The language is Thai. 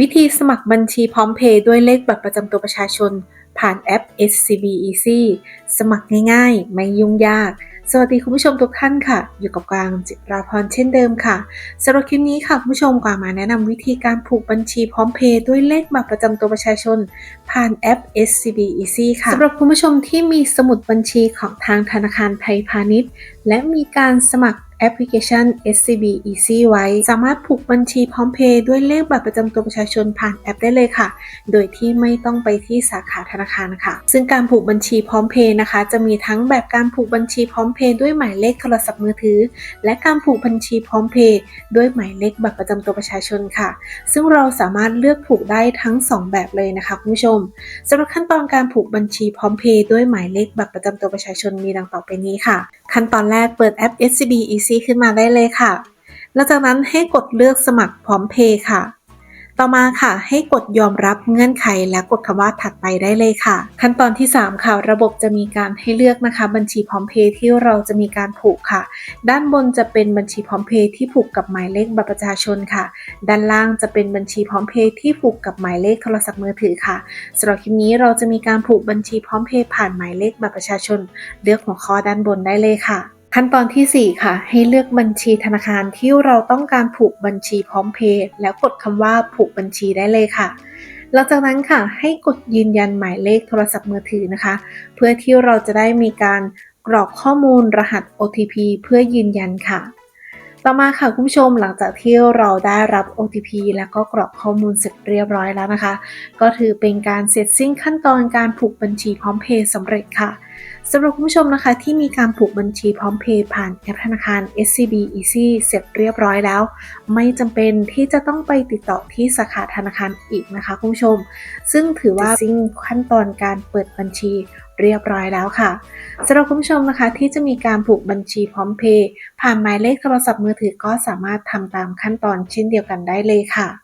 วิธีสมัครบัญชีพร้อมเพย์ด้วยเลขบัตรประจำตัวประชาชน ผ่านแอป SCB Easy สมัครง่ายๆ ไม่ยุ่งยาก สวัสดีคุณผู้ชมทุกท่านค่ะ อยู่กับกวางจิราพรเช่นเดิมค่ะสำหรับคลิปนี้ค่ะคุณผู้ชมกวางมาแนะนำวิธีการผูกบัญชีพร้อมเพย์ด้วยเลขบัตรประจำตัวประชาชน ผ่านแอป SCB Easy ค่ะสำหรับคุณผู้ชมที่มีสมุดบัญชีของทางธนาคารไทยพาณิชย์ และมีการสมัคร แอปพลิเคชัน SCB Easy ไว้ สามารถผูกบัญชีพร้อมเพย์ด้วยเลขบัตรประจำตัวประชาชนผ่านแอปได้เลยค่ะ โดยที่ไม่ต้องไปที่สาขาธนาคารค่ะ ซึ่งการผูกบัญชีพร้อมเพย์นะคะ จะมีทั้งแบบการผูกบัญชีพร้อมเพย์ด้วยหมายเลขโทรศัพท์มือถือ และการผูกบัญชีพร้อมเพย์ด้วยหมายเลขบัตรประจำตัวประชาชนค่ะ ซึ่งเราสามารถเลือกผูกได้ทั้ง 2 แบบเลยนะคะคุณผู้ชมสำหรับขั้นตอนการผูกบัญชีพร้อมเพย์ด้วยหมายเลขบัตรประจำตัวประชาชนมีดังต่อไปนี้ค่ะ ขั้นตอนแรกเปิดแอป SCB Easy ขึ้นมาได้เลยค่ะ หลังจากนั้นให้กดเลือกสมัครพร้อมเพย์ค่ะ ต่อมาค่ะ ให้กดยอมรับเงื่อนไขและกดคำว่าถัดไปได้เลยค่ะ ขั้นตอนที่ 3 ค่ะ ระบบจะมีการให้เลือกนะคะ บัญชีพร้อมเพย์ที่เราจะมีการผูกค่ะ ด้านบนจะเป็นบัญชีพร้อมเพย์ที่ผูกกับหมายเลขบัตรประชาชนค่ะ ด้านล่างจะเป็นบัญชีพร้อมเพย์ที่ผูกกับหมายเลขโทรศัพท์มือถือค่ะสำหรับคลิปนี้เราจะมีการผูกบัญชีพร้อมเพย์ผ่านหมายเลขบัตรประชาชน เลือกหัวข้อด้านบนได้เลยค่ะ ขั้นตอนทีสี่ 4 ค่ะ ให้เลือกบัญชีธนาคารที่เราต้องการผูกบัญชีพร้อมเพย์แล้วกดคำว่าผูกบัญชีได้เลยค่ะ หลังจากนั้นค่ะ ให้กดยืนยันหมายเลขโทรศัพท์มือถือนะคะ เพื่อที่เราจะได้มีการกรอกข้อมูลรหัส OTP เพื่อยืนยันค่ะ ต่อมาค่ะคุณผู้ชมหลังจากที่เราได้รับ OTP แล้วก็กรอกข้อมูลเสร็จเรียบร้อยแล้วนะคะ ก็ถือเป็นการเสร็จสิ้นขั้นตอนการผูกบัญชีพร้อมเพย์สำเร็จค่ะ สำหรับคุณผู้ชมนะคะที่มีการผูกบัญชีพร้อมเพย์ผ่านแอปธนาคาร SCB Easy เสร็จเรียบร้อยแล้ว ไม่จำเป็นที่จะต้องไปติดต่อที่สาขาธนาคารอีกนะคะคุณผู้ชม ซึ่งถือว่าสิ้นขั้นตอนการเปิดบัญชีเรียบร้อยแล้วค่ะสำหรับคุณผู้ชมนะคะที่จะมีการผูกบัญชีพร้อมเพย์ผ่านหมายเลขโทรศัพท์มือถือก็สามารถทำตามขั้นตอนเช่นเดียวกันได้เลยค่ะ